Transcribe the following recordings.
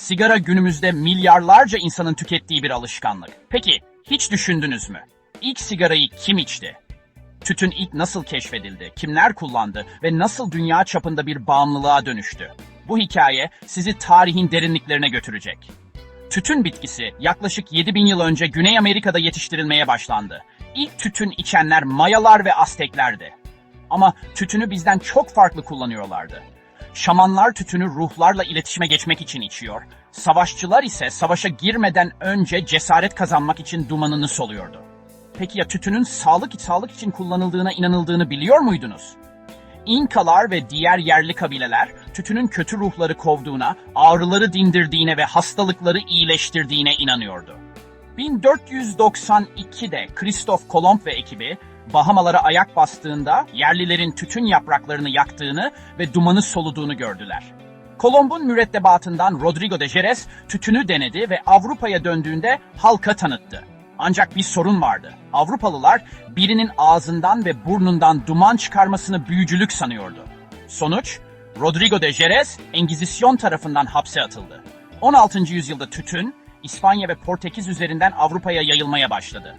sigara günümüzde milyarlarca insanın tükettiği bir alışkanlık. Peki hiç düşündünüz mü? İlk sigarayı kim içti? Tütün ilk nasıl keşfedildi, kimler kullandı ve nasıl dünya çapında bir bağımlılığa dönüştü? Bu hikaye sizi tarihin derinliklerine götürecek. Tütün bitkisi yaklaşık 7000 yıl önce Güney Amerika'da yetiştirilmeye başlandı. İlk tütün içenler Mayalar ve Azteklerdi. Ama tütünü bizden çok farklı kullanıyorlardı. Şamanlar tütünü ruhlarla iletişime geçmek için içiyor. Savaşçılar ise savaşa girmeden önce cesaret kazanmak için dumanını soluyordu. Peki ya tütünün sağlık sağlık için kullanıldığına inanıldığını biliyor muydunuz? İnkalar ve diğer yerli kabileler tütünün kötü ruhları kovduğuna, ağrıları dindirdiğine ve hastalıkları iyileştirdiğine inanıyordu. 1492'de Kristof Kolomb ve ekibi Bahamalara ayak bastığında yerlilerin tütün yapraklarını yaktığını ve dumanı soluduğunu gördüler. Kolomb'un mürettebatından Rodrigo de Jerez tütünü denedi ve Avrupa'ya döndüğünde halka tanıttı. Ancak bir sorun vardı. Avrupalılar birinin ağzından ve burnundan duman çıkarmasını büyücülük sanıyordu. Sonuç, Rodrigo de Jerez Engizisyon tarafından hapse atıldı. 16. yüzyılda tütün, İspanya ve Portekiz üzerinden Avrupa'ya yayılmaya başladı.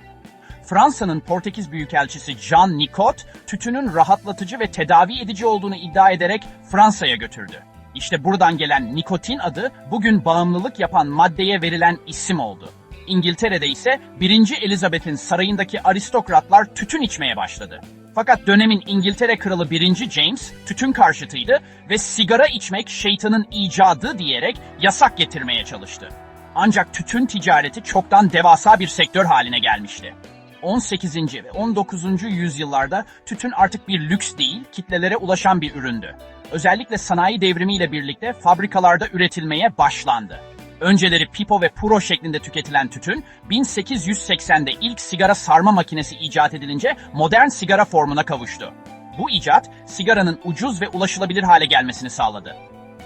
Fransa'nın Portekiz Büyükelçisi Jean Nicot, tütünün rahatlatıcı ve tedavi edici olduğunu iddia ederek Fransa'ya götürdü. İşte buradan gelen nikotin adı bugün bağımlılık yapan maddeye verilen isim oldu. İngiltere'de ise 1. Elizabeth'in sarayındaki aristokratlar tütün içmeye başladı. Fakat dönemin İngiltere kralı 1. James tütün karşıtıydı ve sigara içmek şeytanın icadı diyerek yasak getirmeye çalıştı. Ancak tütün ticareti çoktan devasa bir sektör haline gelmişti. 18. ve 19. yüzyıllarda tütün artık bir lüks değil, kitlelere ulaşan bir üründü. Özellikle sanayi devrimiyle birlikte fabrikalarda üretilmeye başlandı. Önceleri pipo ve puro şeklinde tüketilen tütün, 1880'de ilk sigara sarma makinesi icat edilince modern sigara formuna kavuştu. Bu icat, sigaranın ucuz ve ulaşılabilir hale gelmesini sağladı.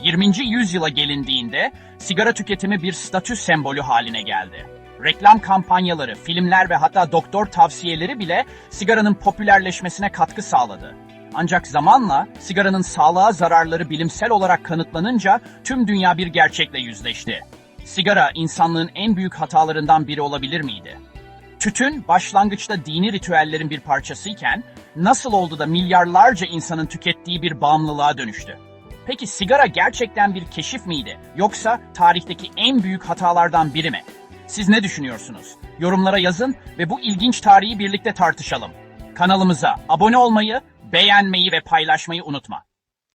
20. yüzyıla gelindiğinde sigara tüketimi bir statü sembolü haline geldi. Reklam kampanyaları, filmler ve hatta doktor tavsiyeleri bile sigaranın popülerleşmesine katkı sağladı. Ancak zamanla sigaranın sağlığa zararları bilimsel olarak kanıtlanınca tüm dünya bir gerçekle yüzleşti. Sigara insanlığın en büyük hatalarından biri olabilir miydi? Tütün başlangıçta dini ritüellerin bir parçasıyken nasıl oldu da milyarlarca insanın tükettiği bir bağımlılığa dönüştü? Peki sigara gerçekten bir keşif miydi yoksa tarihteki en büyük hatalardan biri mi? Siz ne düşünüyorsunuz? Yorumlara yazın ve bu ilginç tarihi birlikte tartışalım. Kanalımıza abone olmayı, beğenmeyi ve paylaşmayı unutma.